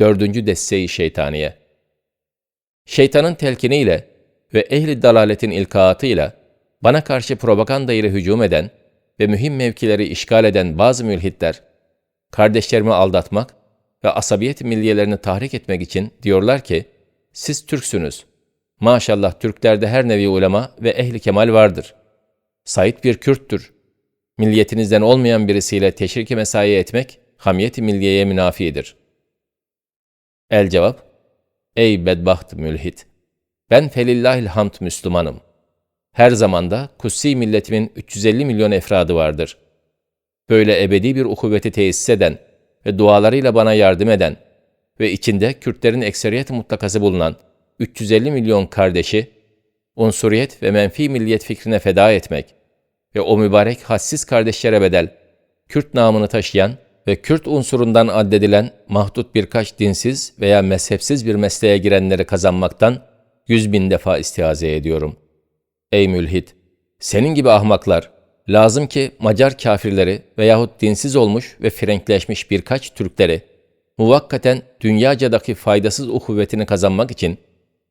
Dördüncü desteği şeytaniye. Şeytanın telkiniyle ve ehli dalaletin ilkaatıyla bana karşı propaganda ile hücum eden ve mühim mevkileri işgal eden bazı mülhitler, kardeşlerimi aldatmak ve asabiyet milliyelerini tahrik etmek için diyorlar ki, siz Türksünüz. Maşallah Türklerde her nevi ulema ve ehli kemal vardır. Said bir Kürttür. Milliyetinizden olmayan birisiyle teşriki mesai etmek, hamiyeti milliyeye münafidir. El cevap, Ey bedbaht mülhit! Ben felillahil hamd Müslümanım. Her zamanda kutsi milletimin 350 milyon efradı vardır. Böyle ebedi bir ukuvveti tesis eden ve dualarıyla bana yardım eden ve içinde Kürtlerin ekseriyet mutlakası bulunan 350 milyon kardeşi, unsuriyet ve menfi milliyet fikrine feda etmek ve o mübarek hassiz kardeşlere bedel, Kürt namını taşıyan ve Kürt unsurundan addedilen mahdut birkaç dinsiz veya mezhepsiz bir mesleğe girenleri kazanmaktan yüz bin defa istihaze ediyorum. Ey mülhit! Senin gibi ahmaklar, lazım ki Macar kafirleri veyahut dinsiz olmuş ve frenkleşmiş birkaç Türkleri, muvakkaten dünyacadaki faydasız uhuvvetini kazanmak için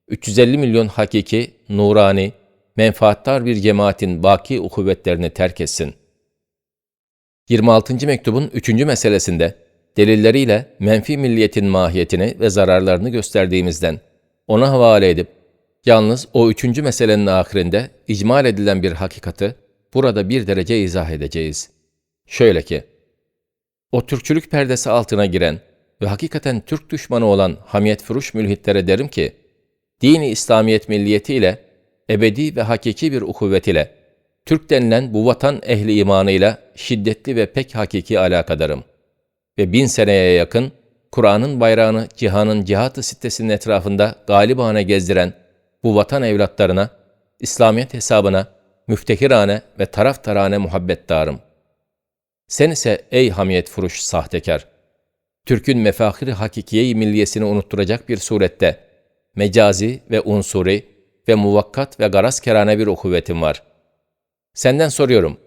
350 milyon hakiki, nurani, menfaattar bir cemaatin baki uhuvvetlerini terk etsin. 26. mektubun 3. meselesinde delilleriyle menfi milliyetin mahiyetini ve zararlarını gösterdiğimizden ona havale edip yalnız o üçüncü meselenin ahirinde icmal edilen bir hakikati burada bir derece izah edeceğiz. Şöyle ki, o Türkçülük perdesi altına giren ve hakikaten Türk düşmanı olan hamiyet furuş mülhitlere derim ki, dini İslamiyet milliyetiyle, ebedi ve hakiki bir ukuvvet ile, Türk denilen bu vatan ehli imanıyla şiddetli ve pek hakiki alakadarım. Ve bin seneye yakın, Kur'an'ın bayrağını cihanın cihat-ı sitesinin etrafında galibane gezdiren bu vatan evlatlarına, İslamiyet hesabına, müftehirane ve taraftarane muhabbetdarım. Sen ise ey hamiyet furuş sahtekar, Türk'ün mefahiri hakikiye milliyesini unutturacak bir surette, mecazi ve unsuri ve muvakkat ve garaz kerane bir ukuvvetin var. Senden soruyorum,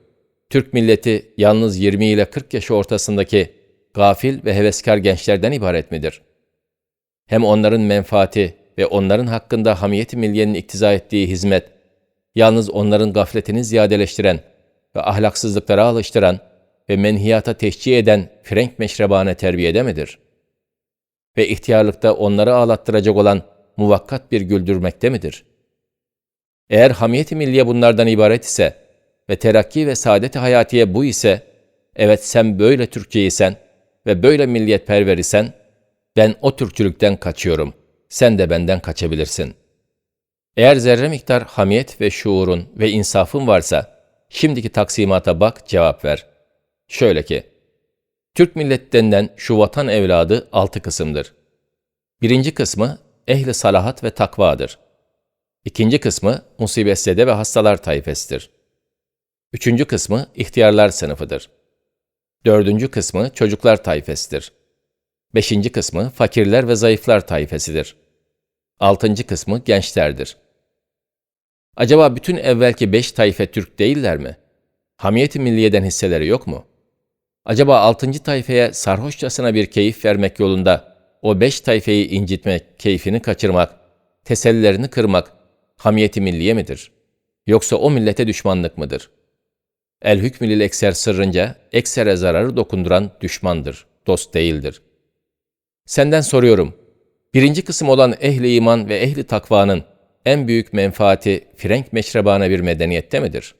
Türk milleti yalnız 20 ile 40 yaşı ortasındaki gafil ve heveskar gençlerden ibaret midir? Hem onların menfaati ve onların hakkında hamiyeti milliyenin iktiza ettiği hizmet, yalnız onların gafletini ziyadeleştiren ve ahlaksızlıklara alıştıran ve menhiyata teşcih eden frenk meşrebane terbiyede midir? Ve ihtiyarlıkta onları ağlattıracak olan muvakkat bir güldürmekte midir? Eğer hamiyeti milliye bunlardan ibaret ise ve terakki ve saadet hayatiye bu ise, evet sen böyle Türkçeysen ve böyle milliyetperver isen, ben o Türkçülükten kaçıyorum, sen de benden kaçabilirsin. Eğer zerre miktar hamiyet ve şuurun ve insafın varsa, şimdiki taksimata bak, cevap ver. Şöyle ki, Türk milletlerinden şu vatan evladı altı kısımdır. Birinci kısmı ehli salahat ve takvadır. İkinci kısmı musibetsede ve hastalar tayfesidir. Üçüncü kısmı ihtiyarlar sınıfıdır. Dördüncü kısmı çocuklar tayfesidir. Beşinci kısmı fakirler ve zayıflar tayfesidir. Altıncı kısmı gençlerdir. Acaba bütün evvelki beş tayfe Türk değiller mi? Hamiyeti milliyeden hisseleri yok mu? Acaba altıncı tayfeye sarhoşçasına bir keyif vermek yolunda o beş tayfeyi incitmek, keyfini kaçırmak, tesellilerini kırmak hamiyeti milliye midir? Yoksa o millete düşmanlık mıdır? El hükmülil ekser sırrınca eksere zararı dokunduran düşmandır, dost değildir. Senden soruyorum, birinci kısım olan ehli iman ve ehli takvanın en büyük menfaati frenk meşrebane bir medeniyette midir?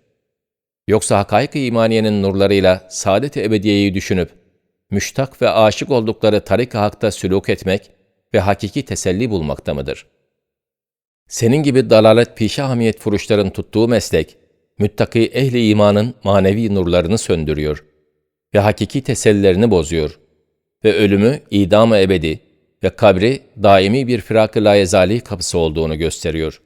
Yoksa hakaik-i imaniyenin nurlarıyla saadet-i ebediyeyi düşünüp, müştak ve aşık oldukları tarik-i hakta sülûk etmek ve hakiki teselli bulmakta mıdır? Senin gibi dalalet pişa hamiyet furuşların tuttuğu meslek, müttaki ehli imanın manevi nurlarını söndürüyor ve hakiki tesellilerini bozuyor ve ölümü idam-ı ebedi ve kabri daimi bir firak-ı layezali kapısı olduğunu gösteriyor.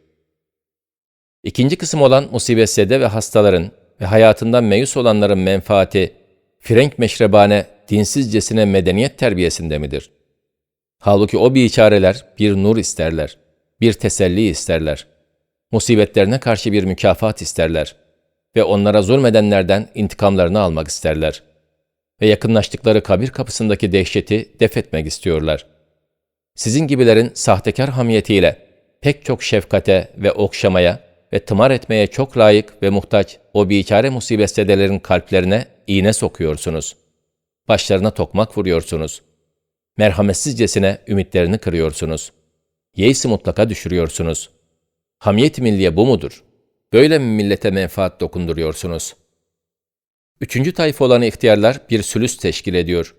İkinci kısım olan musibetlerde ve hastaların ve hayatından meyus olanların menfaati, frenk meşrebane, dinsizcesine medeniyet terbiyesinde midir? Halbuki o biçareler bir nur isterler, bir teselli isterler. Musibetlerine karşı bir mükafat isterler ve onlara zulmedenlerden intikamlarını almak isterler. Ve yakınlaştıkları kabir kapısındaki dehşeti def etmek istiyorlar. Sizin gibilerin sahtekar hamiyetiyle pek çok şefkate ve okşamaya ve tımar etmeye çok layık ve muhtaç o biçare musibestedelerin kalplerine iğne sokuyorsunuz. Başlarına tokmak vuruyorsunuz. Merhametsizcesine ümitlerini kırıyorsunuz. Yeis mutlaka düşürüyorsunuz. Hamiyet milliye bu mudur? Böyle mi millete menfaat dokunduruyorsunuz? Üçüncü tayfa olan ihtiyarlar bir sülüs teşkil ediyor.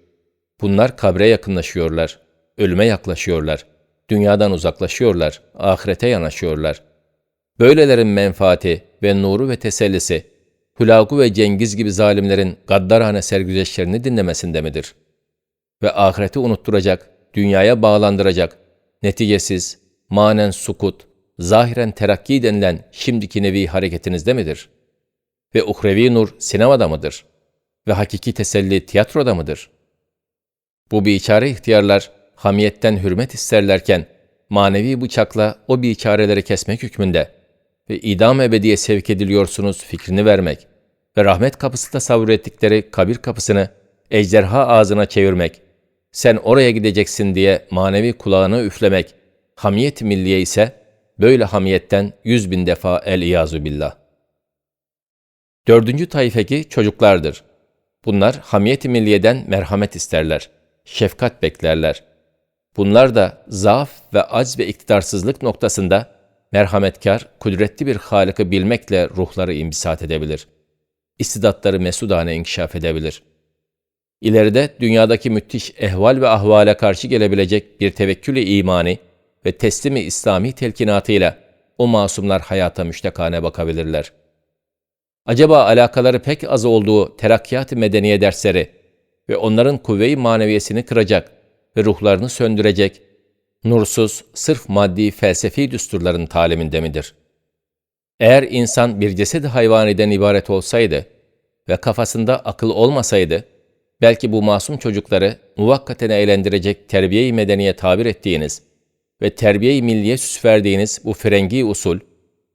Bunlar kabre yakınlaşıyorlar, ölüme yaklaşıyorlar, dünyadan uzaklaşıyorlar, ahirete yanaşıyorlar. Böylelerin menfaati ve nuru ve tesellisi, Hulagu ve Cengiz gibi zalimlerin gaddarane sergüzeşlerini dinlemesinde midir? Ve ahireti unutturacak, dünyaya bağlandıracak, neticesiz, manen sukut, zahiren terakki denilen şimdiki nevi hareketinizde midir? Ve uhrevi nur sinemada mıdır? Ve hakiki teselli tiyatroda mıdır? Bu biçare ihtiyarlar hamiyetten hürmet isterlerken manevi bıçakla o biçareleri kesmek hükmünde ve idam ebediye sevk ediliyorsunuz fikrini vermek ve rahmet kapısı tasavvur ettikleri kabir kapısını ejderha ağzına çevirmek, sen oraya gideceksin diye manevi kulağını üflemek, hamiyet milliye ise böyle hamiyetten yüz bin defa el-iyazu billah. Dördüncü taifeki çocuklardır. Bunlar hamiyet-i milliyeden merhamet isterler, şefkat beklerler. Bunlar da zaaf ve acz ve iktidarsızlık noktasında merhametkar, kudretli bir Halık'ı bilmekle ruhları imbisat edebilir. İstidatları mesudane inkişaf edebilir. İleride dünyadaki müthiş ehval ve ahvale karşı gelebilecek bir tevekkül-i imani ve teslimi İslami telkinatıyla o masumlar hayata müştekane bakabilirler. Acaba alakaları pek az olduğu terakkiyat-ı medeniye dersleri ve onların kuvve-i maneviyesini kıracak ve ruhlarını söndürecek nursuz, sırf maddi felsefi düsturların taliminde midir? Eğer insan bir ceset-i hayvaniden ibaret olsaydı ve kafasında akıl olmasaydı, belki bu masum çocukları muvakkaten eğlendirecek terbiye-i medeniye tabir ettiğiniz ve terbiye-i milliye süs verdiğiniz bu frengi usul,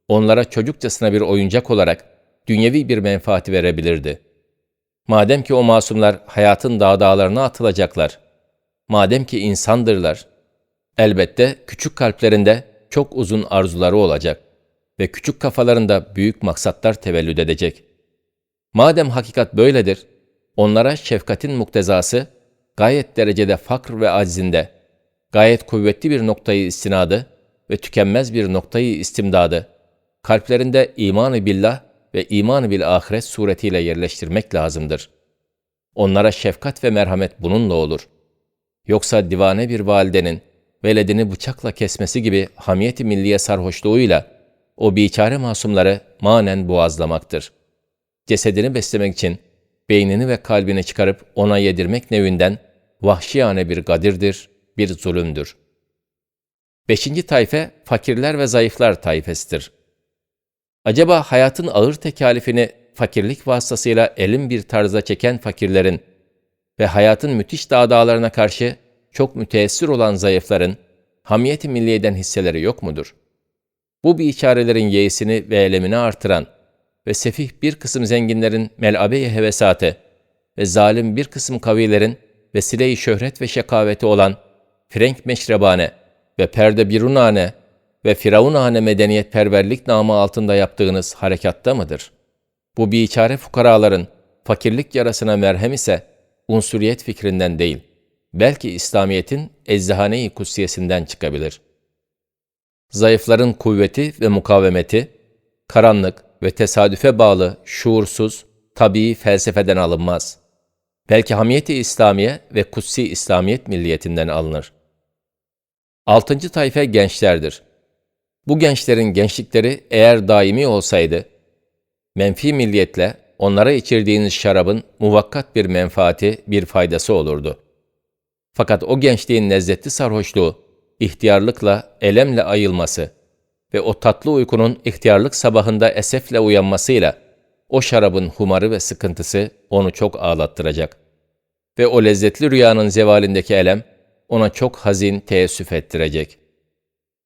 onlara çocukçasına bir oyuncak olarak dünyevi bir menfaati verebilirdi. Madem ki o masumlar hayatın dağ dağlarına atılacaklar, madem ki insandırlar, Elbette küçük kalplerinde çok uzun arzuları olacak ve küçük kafalarında büyük maksatlar tevellüd edecek. Madem hakikat böyledir, onlara şefkatin muktezası gayet derecede fakr ve aczinde, gayet kuvvetli bir noktayı istinadı ve tükenmez bir noktayı istimdadı, kalplerinde imanı billah ve imanı bil ahiret suretiyle yerleştirmek lazımdır. Onlara şefkat ve merhamet bununla olur. Yoksa divane bir validenin, veledini bıçakla kesmesi gibi hamiyeti milliye sarhoşluğuyla o biçare masumları manen boğazlamaktır. Cesedini beslemek için beynini ve kalbini çıkarıp ona yedirmek nevinden vahşiyane bir gadirdir, bir zulümdür. Beşinci tayfe, fakirler ve zayıflar tayfesidir. Acaba hayatın ağır tekalifini fakirlik vasıtasıyla elin bir tarza çeken fakirlerin ve hayatın müthiş dağdağlarına karşı çok müteessir olan zayıfların hamiyeti milliyeden hisseleri yok mudur? Bu bir işarelerin yeisini ve elemini artıran ve sefih bir kısım zenginlerin melabe-i hevesatı ve zalim bir kısım kavilerin vesile-i şöhret ve şekaveti olan Frenk meşrebane ve perde birunane ve firavunane medeniyet perverlik namı altında yaptığınız harekatta mıdır? Bu biçare fukaraların fakirlik yarasına merhem ise unsuriyet fikrinden değil.'' belki İslamiyet'in eczahane-i kutsiyesinden çıkabilir. Zayıfların kuvveti ve mukavemeti, karanlık ve tesadüfe bağlı, şuursuz, tabii felsefeden alınmaz. Belki hamiyeti İslamiye ve kutsi İslamiyet milliyetinden alınır. Altıncı tayfe gençlerdir. Bu gençlerin gençlikleri eğer daimi olsaydı, menfi milliyetle onlara içirdiğiniz şarabın muvakkat bir menfaati, bir faydası olurdu. Fakat o gençliğin lezzetli sarhoşluğu, ihtiyarlıkla, elemle ayılması ve o tatlı uykunun ihtiyarlık sabahında esefle uyanmasıyla o şarabın humarı ve sıkıntısı onu çok ağlattıracak. Ve o lezzetli rüyanın zevalindeki elem ona çok hazin teessüf ettirecek.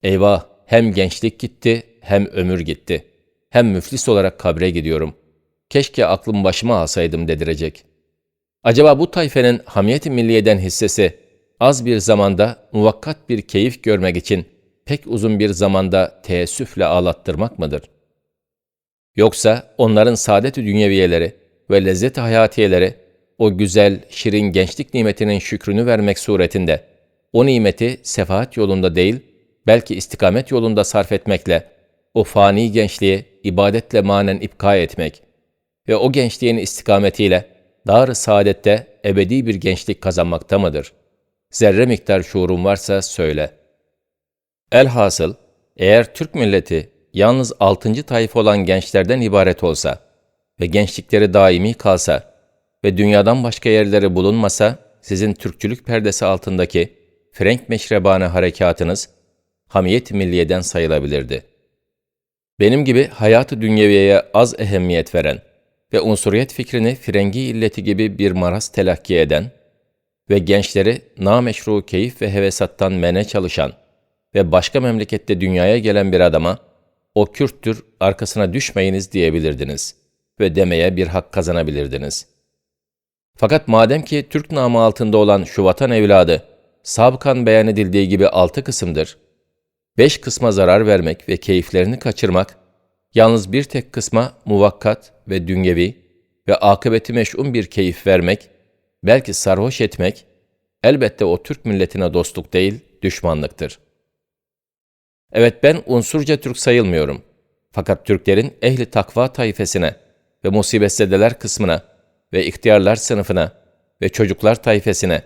Eyvah! Hem gençlik gitti, hem ömür gitti. Hem müflis olarak kabre gidiyorum. Keşke aklım başıma alsaydım dedirecek.'' Acaba bu tayfenin hamiyeti milliyeden hissesi az bir zamanda muvakkat bir keyif görmek için pek uzun bir zamanda teessüfle ağlattırmak mıdır? Yoksa onların saadet-i dünyeviyeleri ve lezzet-i hayatiyeleri o güzel, şirin gençlik nimetinin şükrünü vermek suretinde o nimeti sefahat yolunda değil, belki istikamet yolunda sarf etmekle o fani gençliği ibadetle manen ipka etmek ve o gençliğin istikametiyle dar saadette ebedi bir gençlik kazanmakta mıdır? Zerre miktar şuurun varsa söyle. Elhasıl, eğer Türk milleti yalnız altıncı tayfa olan gençlerden ibaret olsa ve gençlikleri daimi kalsa ve dünyadan başka yerleri bulunmasa, sizin Türkçülük perdesi altındaki Frank meşrebane harekatınız, hamiyet milliyeden sayılabilirdi. Benim gibi hayatı dünyeviyeye az ehemmiyet veren ve unsuriyet fikrini frengi illeti gibi bir maraz telakki eden ve gençleri nameşru keyif ve hevesattan mene çalışan ve başka memlekette dünyaya gelen bir adama o Kürttür arkasına düşmeyiniz diyebilirdiniz ve demeye bir hak kazanabilirdiniz. Fakat madem ki Türk namı altında olan şu vatan evladı, sabkan beyan edildiği gibi altı kısımdır, beş kısma zarar vermek ve keyiflerini kaçırmak, yalnız bir tek kısma muvakkat ve dünyevi ve akıbeti meş'um bir keyif vermek, belki sarhoş etmek, elbette o Türk milletine dostluk değil, düşmanlıktır. Evet ben unsurca Türk sayılmıyorum. Fakat Türklerin ehli takva tayfesine ve musibetsedeler kısmına ve ihtiyarlar sınıfına ve çocuklar tayfesine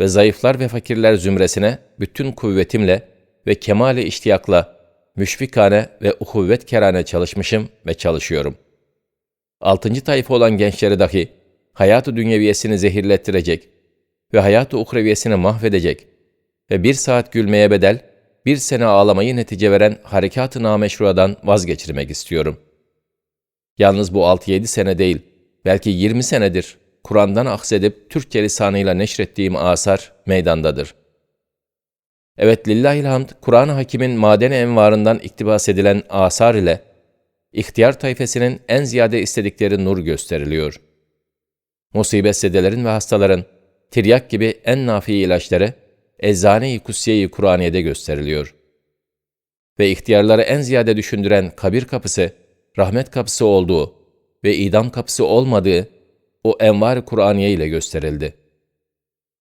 ve zayıflar ve fakirler zümresine bütün kuvvetimle ve kemale iştiyakla müşfikane ve uhuvvet kerane çalışmışım ve çalışıyorum. Altıncı tayfa olan gençleri dahi hayatı dünyeviyesini zehirlettirecek ve hayatı uhreviyesini mahvedecek ve bir saat gülmeye bedel, bir sene ağlamayı netice veren harekat-ı nameşruadan vazgeçirmek istiyorum. Yalnız bu 6-7 sene değil, belki 20 senedir Kur'an'dan aksedip Türkçe lisanıyla neşrettiğim asar meydandadır. Evet lillahilhamd Kur'an-ı Hakim'in maden envarından iktibas edilen asar ile ihtiyar tayfesinin en ziyade istedikleri nur gösteriliyor. Musibet sedelerin ve hastaların tiryak gibi en nafi ilaçları Eczane-i Kutsiye-i Kur'aniye'de gösteriliyor. Ve ihtiyarları en ziyade düşündüren kabir kapısı, rahmet kapısı olduğu ve idam kapısı olmadığı o envar Kur'aniye ile gösterildi.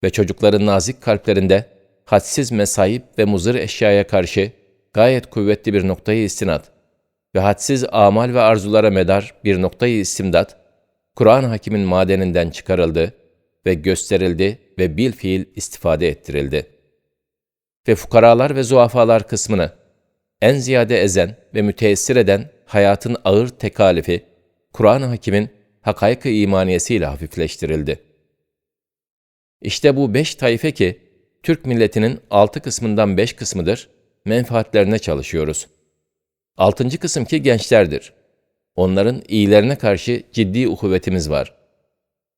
Ve çocukların nazik kalplerinde hadsiz mesaip ve muzır eşyaya karşı gayet kuvvetli bir noktayı istinat ve hadsiz amal ve arzulara medar bir noktayı istimdat, Kur'an hakimin madeninden çıkarıldı ve gösterildi ve bil fiil istifade ettirildi. Ve fukaralar ve zuafalar kısmını en ziyade ezen ve müteessir eden hayatın ağır tekalifi, Kur'an-ı Hakim'in hakaik-ı imaniyesiyle hafifleştirildi. İşte bu beş taife ki, Türk milletinin altı kısmından beş kısmıdır, menfaatlerine çalışıyoruz. Altıncı kısım ki gençlerdir. Onların iyilerine karşı ciddi uhuvvetimiz var.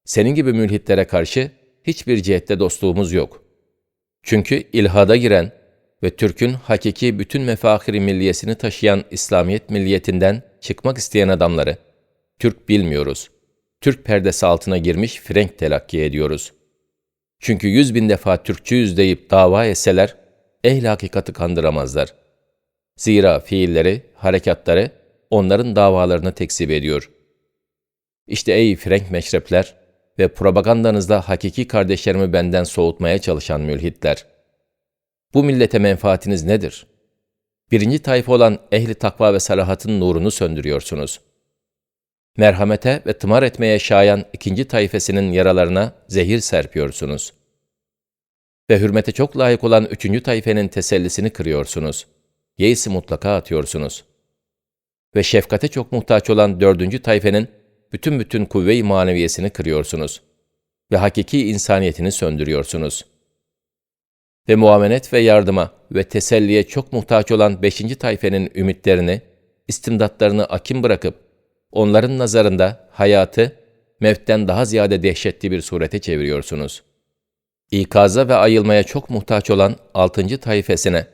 Senin gibi mülhitlere karşı hiçbir cihette dostluğumuz yok. Çünkü ilhada giren ve Türk'ün hakiki bütün mefahiri milliyesini taşıyan İslamiyet milliyetinden çıkmak isteyen adamları, Türk bilmiyoruz. Türk perdesi altına girmiş Frenk telakki ediyoruz. Çünkü yüz bin defa Türkçüyüz deyip dava etseler, ehl hakikati kandıramazlar. Zira fiilleri, harekatları onların davalarını tekzip ediyor. İşte ey Frenk meşrepler ve propagandanızla hakiki kardeşlerimi benden soğutmaya çalışan mülhitler. Bu millete menfaatiniz nedir? Birinci tayfa olan ehli takva ve salahatın nurunu söndürüyorsunuz.'' Merhamete ve tımar etmeye şayan ikinci tayfesinin yaralarına zehir serpiyorsunuz. Ve hürmete çok layık olan üçüncü tayfenin tesellisini kırıyorsunuz. Yeisi mutlaka atıyorsunuz. Ve şefkate çok muhtaç olan dördüncü tayfenin bütün bütün kuvve-i maneviyesini kırıyorsunuz. Ve hakiki insaniyetini söndürüyorsunuz. Ve muamenet ve yardıma ve teselliye çok muhtaç olan beşinci tayfenin ümitlerini, istimdatlarını akim bırakıp, onların nazarında hayatı mevtten daha ziyade dehşetli bir surete çeviriyorsunuz. İkaza ve ayılmaya çok muhtaç olan altıncı tayfesine,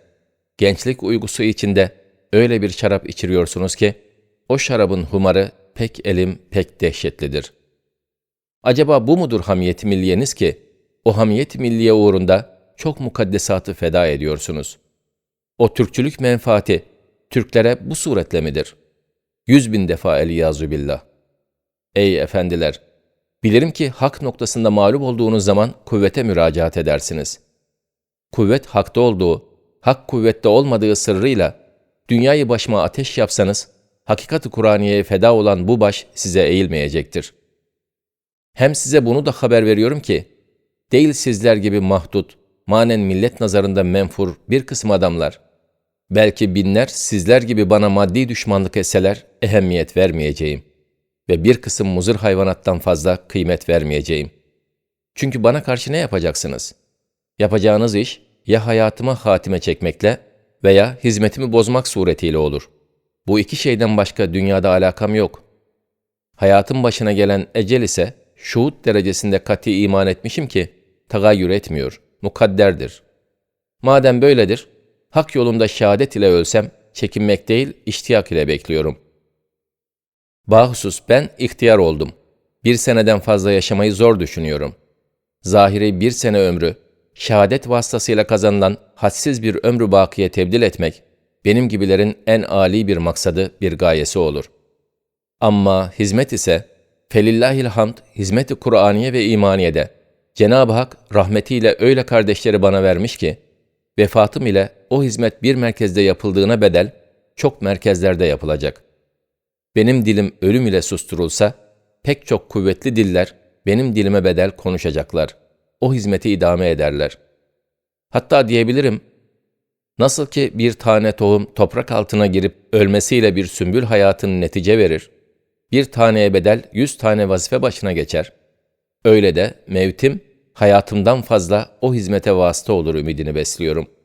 gençlik uygusu içinde öyle bir şarap içiriyorsunuz ki, o şarabın humarı pek elim pek dehşetlidir. Acaba bu mudur hamiyet milliyeniz ki, o hamiyet milliye uğrunda çok mukaddesatı feda ediyorsunuz. O Türkçülük menfaati Türklere bu suretle midir? Yüz bin defa eliyazu billah. Ey efendiler! Bilirim ki hak noktasında mağlup olduğunuz zaman kuvvete müracaat edersiniz. Kuvvet hakta olduğu, hak kuvvette olmadığı sırrıyla dünyayı başıma ateş yapsanız, hakikat-ı Kur'aniye'ye feda olan bu baş size eğilmeyecektir. Hem size bunu da haber veriyorum ki, değil sizler gibi mahdut, manen millet nazarında menfur bir kısım adamlar, belki binler sizler gibi bana maddi düşmanlık etseler ehemmiyet vermeyeceğim ve bir kısım muzır hayvanattan fazla kıymet vermeyeceğim. Çünkü bana karşı ne yapacaksınız? Yapacağınız iş ya hayatıma hatime çekmekle veya hizmetimi bozmak suretiyle olur. Bu iki şeyden başka dünyada alakam yok. Hayatın başına gelen ecel ise şuhut derecesinde kati iman etmişim ki tagayyür etmiyor, mukadderdir. Madem böyledir, hak yolunda şehadet ile ölsem çekinmek değil, iştiyak ile bekliyorum. Bahusus ben ihtiyar oldum. Bir seneden fazla yaşamayı zor düşünüyorum. Zahiri bir sene ömrü, şehadet vasıtasıyla kazanılan hadsiz bir ömrü bakiye tebdil etmek, benim gibilerin en âli bir maksadı, bir gayesi olur. Ama hizmet ise, felillahil hamd, hizmeti Kur'aniye ve imaniyede, Cenab-ı Hak rahmetiyle öyle kardeşleri bana vermiş ki, vefatım ile o hizmet bir merkezde yapıldığına bedel, çok merkezlerde yapılacak. Benim dilim ölüm ile susturulsa, pek çok kuvvetli diller benim dilime bedel konuşacaklar. O hizmeti idame ederler. Hatta diyebilirim, nasıl ki bir tane tohum toprak altına girip ölmesiyle bir sümbül hayatın netice verir, bir taneye bedel yüz tane vazife başına geçer. Öyle de mevtim hayatımdan fazla o hizmete vasıta olur ümidini besliyorum.''